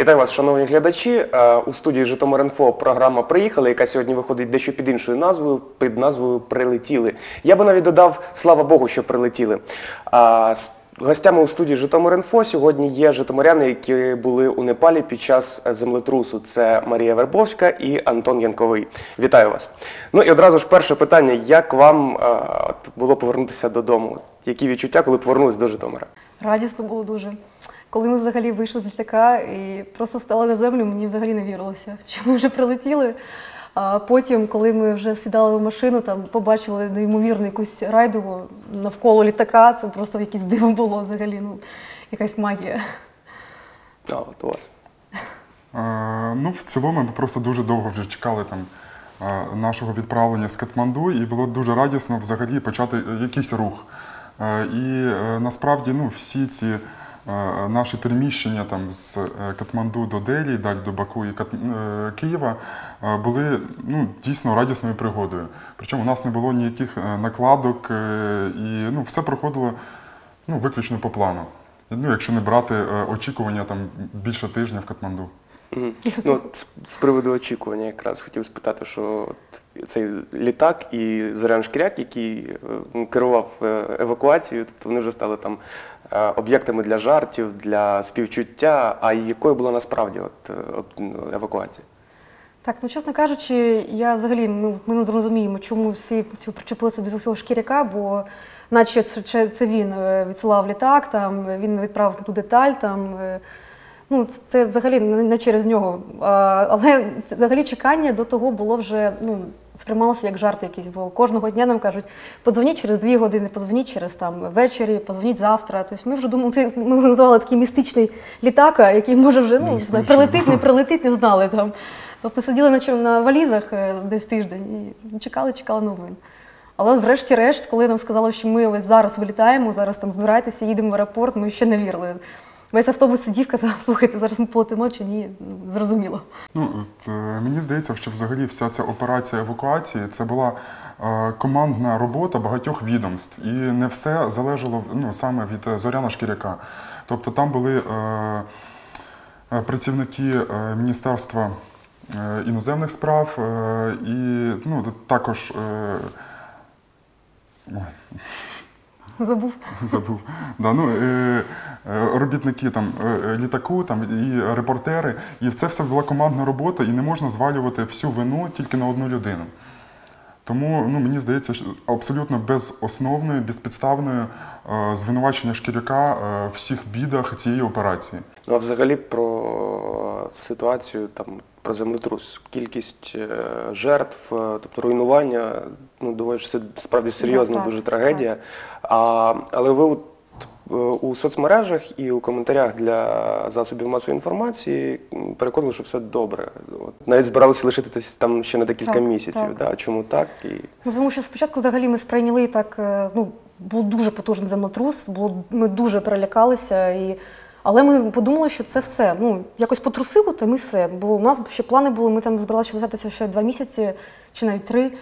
Вітаю вас, шановні глядачі. Е, У студії Житомир.Інфо програма Приїхали, яка сьогодні виходить дещо під іншою назвою, під назвою Прилетіли. Я би навіть додав слава Богу, що прилетіли. Гостями у студії Житомир.Інфо сьогодні є житомиряни, які були у Непалі під час землетрусу. Це Марія Вербовська і Антон Янковий. Вітаю вас. Ну і одразу ж перше питання: як вам е, було повернутися додому? Які відчуття, коли повернулись до Житомира? Радісно було дуже. Коли ми взагалі вийшли з літака і просто стали на землю, мені взагалі не вірилося, що ми вже прилетіли. А потім, коли ми вже сідали в машину, там побачили неймовірну якусь райдову навколо літака, це просто якесь диво було взагалі, ну, якась магія. А, от у вас. Е, Ну, в цілому, ми просто дуже довго вже чекали там е, нашого відправлення з Катманду, і було дуже радісно взагалі почати якийсь рух. Е, І насправді ну, всі ці е, наші переміщення там з е, Катманду до Делі, далі до Баку і Кат- е, Києва е, були ну, дійсно радісною пригодою. Причому у нас не було ніяких накладок, і ну, все проходило ну, виключно по плану. Ну, якщо не брати очікування там більше тижня в Катманду. Ну, з, приводу очікування, якраз хотів спитати, що цей літак і Зорян Шкіряк, який е, керував е, евакуацією, тобто вони вже стали там е, об'єктами для жартів, для співчуття. А якою була насправді от, от, ну, евакуація? Так, ну чесно кажучи, я взагалі ну, ми не зрозуміємо, чому всі причепилися до цього шкіряка, бо наче це, це, він відсилав літак, там він відправив ту деталь. Там, ну, це взагалі не через нього. Але взагалі чекання до того було вже ну, сприймалося як жарт якийсь, бо кожного дня нам кажуть, подзвоніть через дві години, подзвоніть через там ввечері, подзвоніть завтра. Тобто ми вже думали, це ми називали такий містичний літак, який може вже ну, Неіснуючий. прилетить, не прилетить, не знали там. Тобто сиділи на, чому- на валізах е, десь тиждень і чекали, чекали новин. Але врешті-решт, коли нам сказали, що ми ось зараз вилітаємо, зараз там збирайтеся, їдемо в аеропорт, ми ще не вірили. Весь автобус сидів, казав, слухайте, зараз ми полетимо чи ні, зрозуміло. Ну, е, мені здається, що взагалі вся ця операція евакуації це була е, командна робота багатьох відомств, і не все залежало ну, саме від е, Зоряна Шкіряка. Тобто там були е, е, працівники Міністерства іноземних справ е, і ну, також. Ой, Забув. Забув. Да, ну, е, е, робітники там, е, літаку там, і репортери. І це все була командна робота, і не можна звалювати всю вину тільки на одну людину. Тому ну, мені здається, що абсолютно безосновною, безпідставною е, звинувачення шкіряка е, в всіх бідах цієї операції. Ну, а взагалі про ситуацію, там, про землетрус, кількість е, жертв, е, тобто руйнування, ну, доволі це справді серйозна так, дуже трагедія. А, але ви от, е, у соцмережах і у коментарях для засобів масової інформації м, переконали, що все добре. От, навіть збиралися лишитися там ще на декілька Так, місяців. так. Да? Чому так? І... Ну, тому що спочатку взагалі ми сприйняли так, ну, був дуже потужний землетрус, було, ми дуже перелякалися. І... Але ми подумали, що це все. Ну, якось потрусило, то ми все. Бо у нас ще плани були, ми там збиралися лишатися ще два місяці чи навіть три. Е,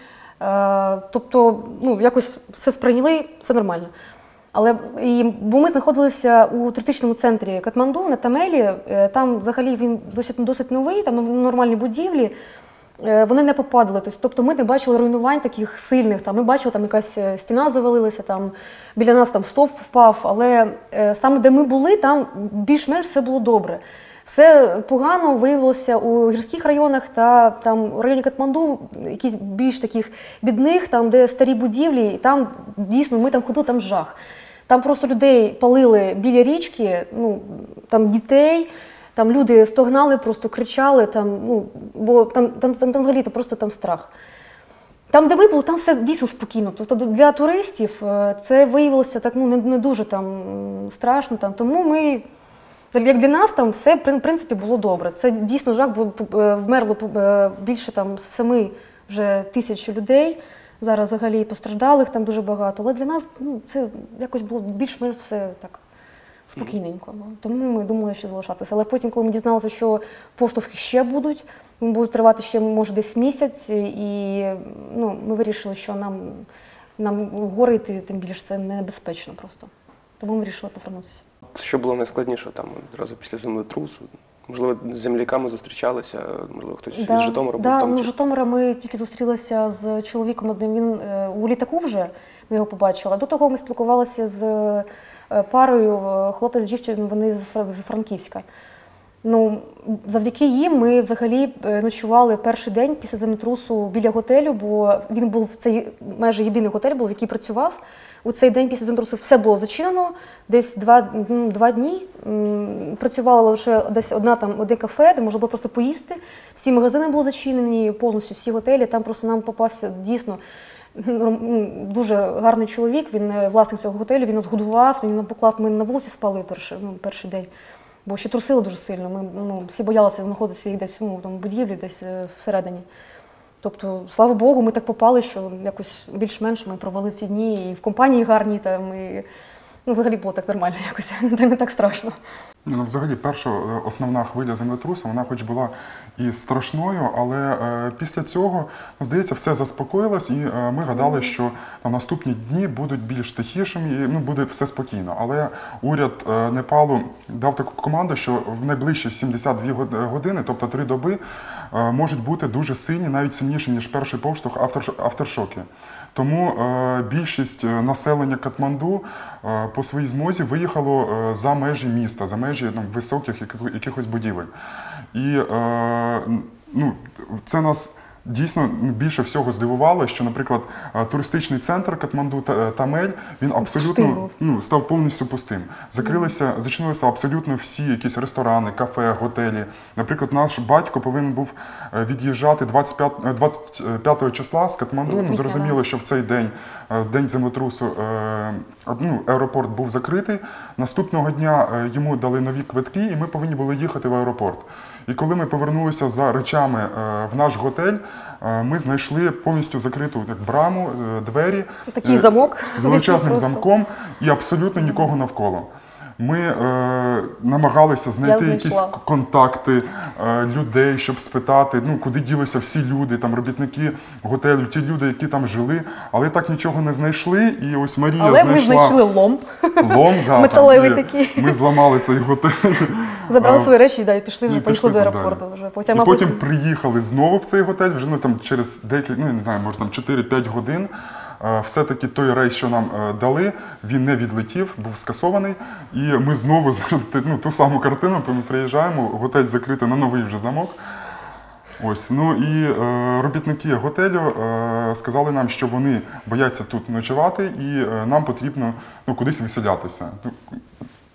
тобто, ну, якось все сприйняли, все нормально. Але і, бо ми знаходилися у туристичному центрі Катманду на Тамелі. Е, Там взагалі він досить досить новий, там нормальні будівлі. Е, Вони не попадали. Тобто- Тобто ми не бачили руйнувань таких сильних. Ми бачили, там якась е, стіна завалилася, там біля нас там стовп впав. Але е, саме де ми були, там більш-менш все було добре. Все погано виявилося у гірських районах та там у районі Катманду, якісь більш таких бідних, там де старі будівлі, і там дійсно ми там ходили, там жах. Там просто людей палили біля річки, ну там дітей. Там люди стогнали, просто кричали, там, ну, бо там, там, там, там взагалі просто там страх. Там, де ми були, там все дійсно спокійно. Тобто для туристів е, це виявилося так ну, не, не дуже там страшно. Там. Тому ми, як для нас, там все в принципі було добре. Це дійсно жах, бо е, вмерло е, більше там семи вже тисяч людей. Зараз взагалі постраждалих там дуже багато. Але для нас ну, це якось було більш-менш все так спокійненько. Ну, Тому ми думали, що залишатися. Але потім, коли ми дізналися, що поштовхи ще будуть, будуть тривати ще, може, десь місяць, і ну, ми вирішили, що нам, нам гори йти, тим більше це небезпечно просто. Тому ми вирішили повернутися. Що було найскладніше там одразу після землетрусу? Можливо, з земляками зустрічалися, можливо, хтось Да, із Житомира був да, там. ну, чи- з Житомира ми тільки зустрілися з чоловіком одним. Він е, у літаку вже ми його побачили. До того ми спілкувалися з парою, е, хлопець з дівчиною, вони з Франківська. Ну, завдяки їм ми взагалі е, ночували перший день після землетрусу біля готелю, бо він був цей майже єдиний готель, був, який працював. У цей день після землетрусу все було зачинено. Десь два, ну, два дні м, працювало лише десь одна там одне кафе, де можна було просто поїсти. Всі магазини були зачинені, повністю всі готелі. Там просто нам попався дійсно дуже гарний чоловік. Він е, власник цього готелю. Він нас годував, він нам поклав. Ми на вулиці спали перший, ну, перший день. Бо ще трусило дуже сильно. Ми ну, всі боялися знаходитися десь ну, там, в будівлі, десь е, всередині. Тобто, слава Богу, ми так попали, що якось більш-менш ми провели ці дні і в компанії гарні, там, і ну, взагалі було так нормально якось, не так страшно. Ну, взагалі, перша е, основна хвиля землетрусу, вона хоч була і страшною, але е, після цього, ну, здається, все заспокоїлось, і е, ми гадали, що там наступні дні будуть більш тихішими, і ну, буде все спокійно. Але уряд е, Непалу дав таку команду, що в найближчі 72 години, тобто три доби, е, можуть бути дуже сильні, навіть сильніші, ніж перший повштовх авторшоки. Тому е, більшість е, населення Катманду е, по своїй змозі виїхало е, за межі міста, за межі там, високих якихось будівель. І е, ну, це нас. Дійсно більше всього здивувало, що, наприклад, е, туристичний центр Катманду Тамель він абсолютно ну, став повністю пустим. Закрилися, зачинилися абсолютно всі якісь ресторани, кафе, готелі. Наприклад, наш батько повинен був е, від'їжджати 25, е, 25 числа з Катманду. Ну, зрозуміло, що в цей день, е, день землетрусу, е, ну, аеропорт був закритий. Наступного дня е, йому дали нові квитки, і ми повинні були їхати в аеропорт. І коли ми повернулися за речами е, в наш готель, е, ми знайшли повністю закриту як браму, е, двері. Такий замок. з величезним замком і абсолютно нікого навколо. Ми е, намагалися знайти якісь контакти е, людей, щоб спитати, ну куди ділися всі люди, там робітники готелю, ті люди, які там жили, але так нічого не знайшли. І ось Марія Але ми знайшли лом, лом, да, Металевий такий. Ми зламали цей готель. забрали свої речі да, і пішли вже пішли до аеропорту. Вже. Потім, і потім приїхали знову в цей готель, вже ну, там, через деякі, ну не знаю, може там 4-5 годин. Е, Все-таки той рейс, що нам е, дали, він не відлетів, був скасований. І ми знову ну, ту саму картину ми приїжджаємо, готель закритий на новий вже замок. Ось, ну і е, робітники готелю е, сказали нам, що вони бояться тут ночувати, і е, нам потрібно ну, кудись виселятися. Ну,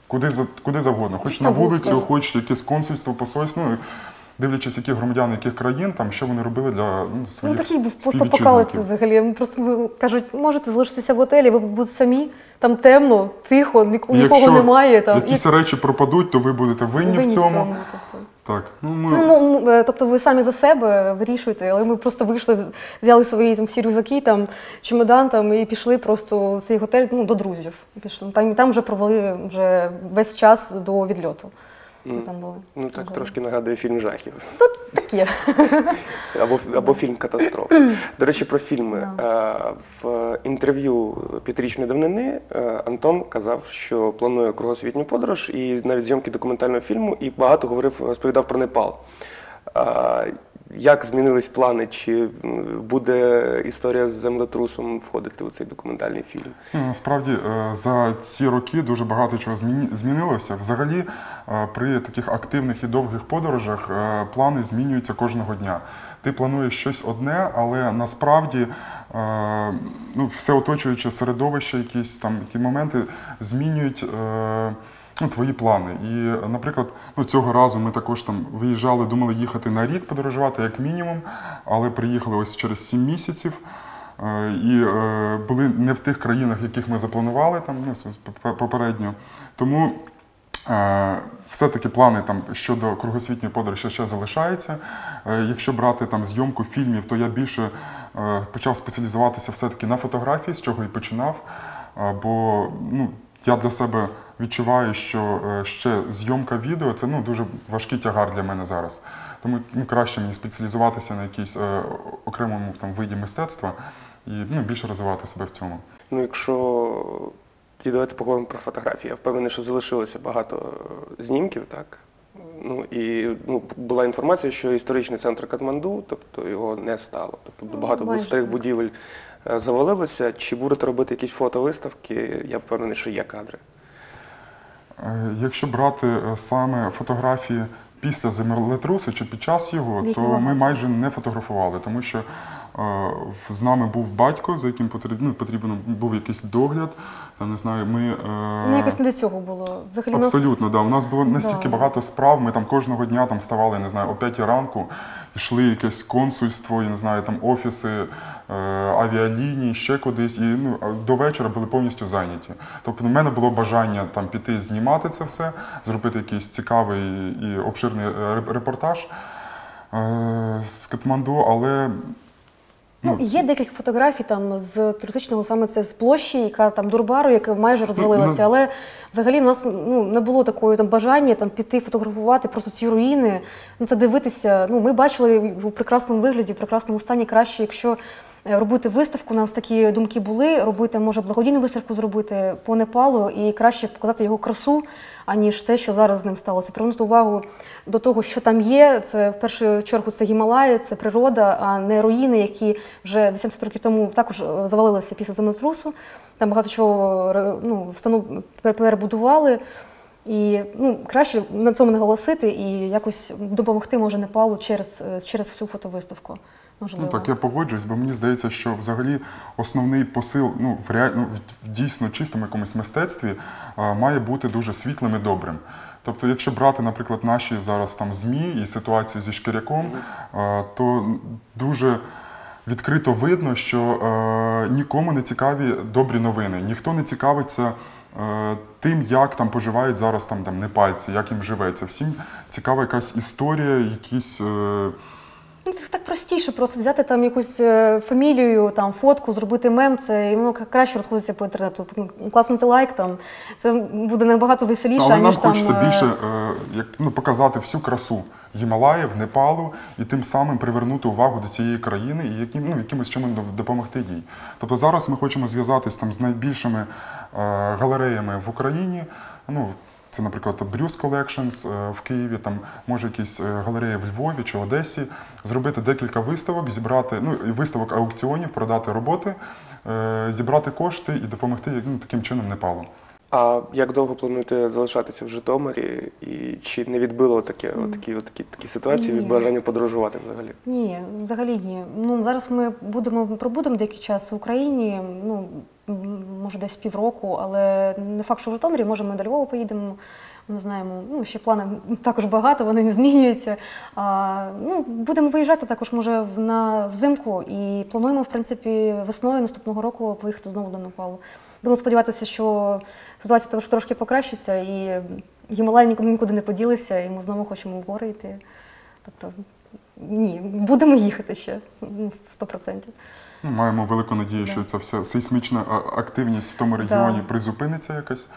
Куди, куди завгодно, хоч на вулицю, хоч якесь консульство, посольство. Ну, дивлячись, яких громадян, яких країн, там що вони робили для ну, Ну, такий був співвітчизників. постапокалипсис взагалі. Просто ну, кажуть, можете залишитися в готелі, ви будете самі, там темно, тихо, ні- нікого якщо немає. Там, якісь речі пропадуть, то ви будете винні, в цьому. тобто. Так, ну ми Ну, ну, ну, е, тобто ви самі за себе вирішуєте, але ми просто вийшли, взяли свої там, всі рюкзаки, там, чемодан там, і пішли просто в цей готель ну, до друзів. Пішли. Там, і там вже провели вже весь час до відльоту. Ми Там були. Ну так Ага. трошки нагадує фільм жахів. Таке. Або, або фільм катастроф. До речі, про фільми. Да. В інтерв'ю п'ятирічної давнини е, Антон казав, що планує кругосвітню подорож і навіть зйомки документального фільму, і багато говорив, розповідав про Непал. Як змінились плани? Чи буде історія з землетрусом входити у цей документальний фільм? Ну, Насправді е, за ці роки дуже багато чого змінилося. Взагалі, е, при таких активних і довгих подорожах е, плани змінюються кожного дня. Ти плануєш щось одне, але насправді ну, все оточуюче середовище, якісь там які моменти змінюють. Ну, твої плани. І, наприклад, ну, цього разу ми також там виїжджали, думали їхати на рік подорожувати як мінімум, але приїхали ось через 7 місяців. Е, і е, були не в тих країнах, яких ми запланували там ну, попередньо. Тому е, все-таки плани там щодо кругосвітньої подорожі ще залишаються. Якщо брати там зйомку фільмів, то я більше почав спеціалізуватися все-таки на фотографії, з чого і починав. Бо ну, я для себе відчуваю, що е, ще зйомка відео це ну, дуже важкий тягар для мене зараз. Тому ну, краще мені спеціалізуватися на якійсь е, окремому там, виді мистецтва і ну, більше розвивати себе в цьому. Ну, якщо тоді давайте поговоримо про фотографії. Я впевнений, що залишилося багато е, знімків, так? Ну і ну, була інформація, що історичний центр Катманду, тобто його не стало. Тобто багато було старих так. будівель е, завалилося. Чи будете робити якісь фотовиставки? Я впевнений, що є кадри. Е, Якщо брати е, саме фотографії після землетрусу чи під час його, то ми майже не фотографували, тому що е, з нами був батько, за яким потрібно, ну, потрібен був якийсь догляд. Там, не знаю, ми, Ну, якось не до цього було. Взагалі, у нас- Абсолютно, да. У нас було настільки Да. багато справ. Ми там кожного дня там вставали, не знаю, о 5 ранку, йшли якесь консульство, я не знаю, там офіси авіалінії, ще кудись. І ну, до вечора були повністю зайняті. Тобто, в мене було бажання там піти знімати це все, зробити якийсь цікавий і обширний е, репортаж е, з Катманду, але Ну, є декілька фотографій там з туристичного саме це з площі, яка там Дурбару, яка майже розвалилася. ну- Але взагалі в нас ну, не було такої там бажання там піти фотографувати просто ці руїни, ну це дивитися. Ну, ми бачили в прекрасному вигляді, в прекрасному стані краще, якщо робити виставку. У нас такі думки були. Робити може благодійну виставку зробити по Непалу і краще показати його красу, аніж те, що зараз з ним сталося. Привернути увагу до того, що там є. Це в першу чергу це Гімалаї, це природа, а не руїни, які вже 80 років тому також е, завалилися після землетрусу. Там багато чого ре- ну, встанов перебудували. І ну, краще на цьому наголосити і якось допомогти може Непалу через, е, через всю фотовиставку. Можливо. Ну так я погоджуюсь, бо мені здається, що взагалі основний посил ну, в, rea... ну, в- дійсно чистому якомусь мистецтві а, має бути дуже світлим і добрим. Тобто, якщо брати, наприклад, наші зараз там ЗМІ і ситуацію зі шкіряком, а, то дуже відкрито видно, що е, нікому не цікаві добрі новини. Ніхто не цікавиться е, тим, як там поживають зараз там, там непальці, як їм живеться. Всім цікава якась історія, якісь. Е, Це так простіше, просто взяти там якусь е, фамілію, там фотку, зробити мем, це і воно краще розходиться по інтернету. Ну, Класнути лайк там. Це буде набагато веселіше, Але нам там. хочеться е, більше е, як, ну, показати всю красу Гімалаїв, Непалу і тим самим привернути увагу до цієї країни і яким, ну, якимось чином доп- допомогти їй. Тобто зараз ми хочемо зв'язатись там з найбільшими галереями в Україні. Ну, це, наприклад, Брюс Collections е, в Києві, там може якісь е, галереї в Львові чи Одесі, зробити декілька виставок, зібрати ну, виставок аукціонів, продати роботи, е, зібрати кошти і допомогти ну, таким чином Непалу. А як довго плануєте залишатися в Житомирі? І чи не відбило таке, отакі, отакі, такі ситуації від бажання подорожувати взагалі? Ні, взагалі ні. Ну зараз ми будемо пробудемо деякий час в Україні. Ну може десь півроку, але не факт, що в Житомирі, може ми до Львова поїдемо. Не знаємо. Ну ще плани також багато, вони не змінюються. А, ну, будемо виїжджати також, може, на взимку і плануємо, в принципі, весною наступного року поїхати знову до Непалу. Будемо сподіватися, що ситуація трошки, трошки покращиться, і Гімалаї нікуди не поділися, і ми знову хочемо в гори йти. Тобто, ні, будемо їхати ще ну, 100%. Ну, Маємо велику надію, що ця вся сейсмічна активність в тому регіоні призупиниться якось,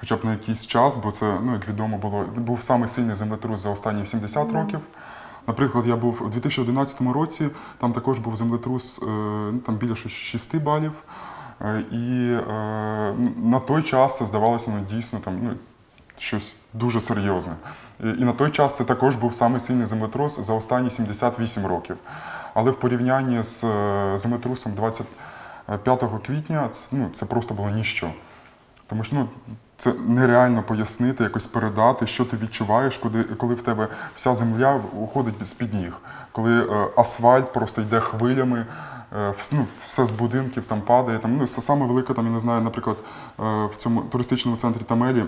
хоча б на якийсь час, бо це, ну, як відомо було, був самий сильний землетрус за останні 70 років. Наприклад, я був у 2011 році, там також був землетрус е, там біля 6 балів. Е, І е, на той час це здавалося ну, дійсно там, ну, щось дуже серйозне. І, і на той час це також був самий сильний землетрус за останні 78 років. Але в порівнянні з е, землетрусом 25 квітня це, ну, це просто було ніщо. Тому що ну, це нереально пояснити, якось передати, що ти відчуваєш, коли, коли в тебе вся земля уходить з-під ніг, коли е, асфальт просто йде хвилями, е, ну, все з будинків там падає. Там, ну, саме велика, там, я не знаю, наприклад, е, в цьому туристичному центрі Тамелі.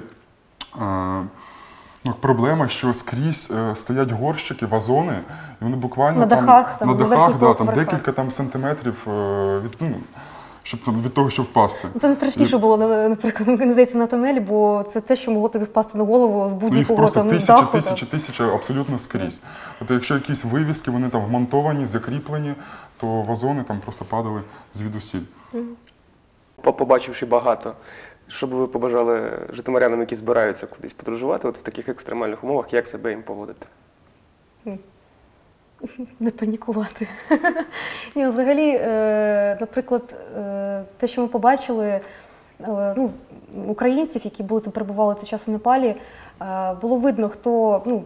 Ну, проблема, що скрізь е, стоять горщики, вазони, і вони буквально На там, дахах, там, на дахах, да, там декілька там, сантиметрів е, від, ну, щоб, там, від того, щоб впасти. Це найстрашніше було, наприклад, мені здається, на тонелі, бо це те, що могло тобі впасти на голову з Ну, їх будь-якого просто там тисячі, даху. тисячі, так. тисячі абсолютно скрізь. Тобто, якщо якісь вивіски, вони там вмонтовані, закріплені, то вазони там просто падали звідусіль. По- Побачивши багато, що би ви побажали житомирянам, які збираються кудись подорожувати, от в таких екстремальних умовах, як себе їм поводити? Не панікувати. Ні, взагалі, е, наприклад, е, те, що ми побачили, е, ну, українців, які були там перебували цей час у Непалі, е, було видно, хто ну,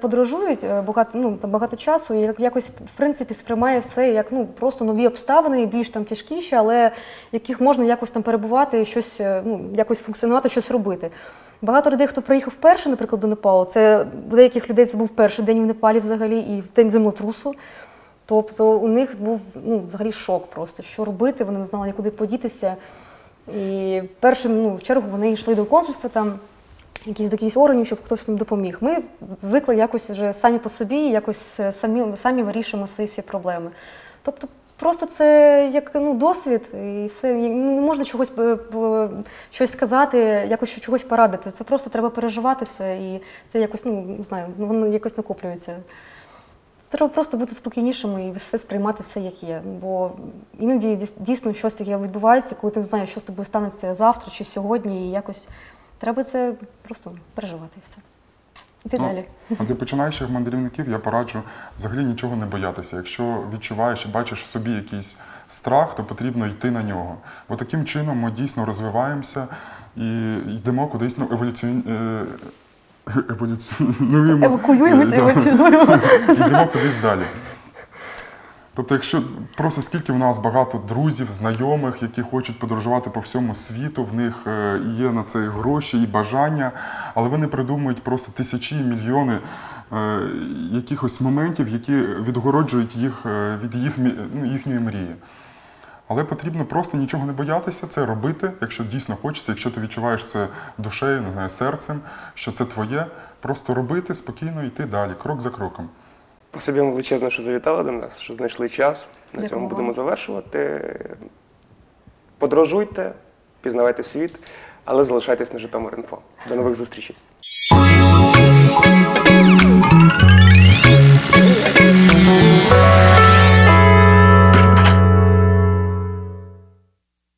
подорожують е, багато, ну, багато часу, і як- якось в принципі сприймає все як ну, просто нові обставини, більш там тяжкіші, але яких можна якось там перебувати, щось, е, ну, якось функціонувати, щось робити. Багато людей, хто приїхав вперше, наприклад, до Непалу, це у деяких людей це був перший день в Непалі взагалі і в день землетрусу. Тобто у них був ну, взагалі шок просто, що робити, вони не знали нікуди подітися. І першим ну, в чергу вони йшли до консульства, там якісь до якихось органів, щоб хтось їм допоміг. Ми звикли якось вже самі по собі, якось е, самі, самі вирішуємо свої всі проблеми. Тобто просто це як ну, досвід, і все не можна чогось е, щось сказати, якось чогось порадити. Це просто треба переживати все, і це якось, ну не знаю, воно якось накоплюється. Треба просто бути спокійнішими і все сприймати все, як є. Бо іноді дійсно щось таке відбувається, коли ти не знаєш, що з тобою станеться завтра чи сьогодні, і якось треба це просто переживати і все. Іти Ну, далі. А для починаючих мандрівників я пораджу взагалі нічого не боятися. Якщо відчуваєш і бачиш в собі якийсь страх, то потрібно йти на нього. Бо таким чином ми дійсно розвиваємося і йдемо кудись ну, еволюціон... еволюціонуємо. Евакуюємося, Да. еволюціонуємо. Йдемо кудись далі. Тобто, якщо просто скільки в нас багато друзів, знайомих, які хочуть подорожувати по всьому світу, в них е, є на це і гроші і бажання, але вони придумують просто тисячі мільйони е, якихось моментів, які відгороджують їх е, від їх, ну, їхньої мрії. Але потрібно просто нічого не боятися, це робити, якщо дійсно хочеться, якщо ти відчуваєш це душею, не знаю, серцем, що це твоє. Просто робити спокійно йти далі, крок за кроком. Спасибі вам величезно, що завітали до нас, що знайшли час. На Дякую цьому будемо завершувати. Подорожуйте, пізнавайте світ, але залишайтесь на Житомир.Інфо. До нових зустрічей.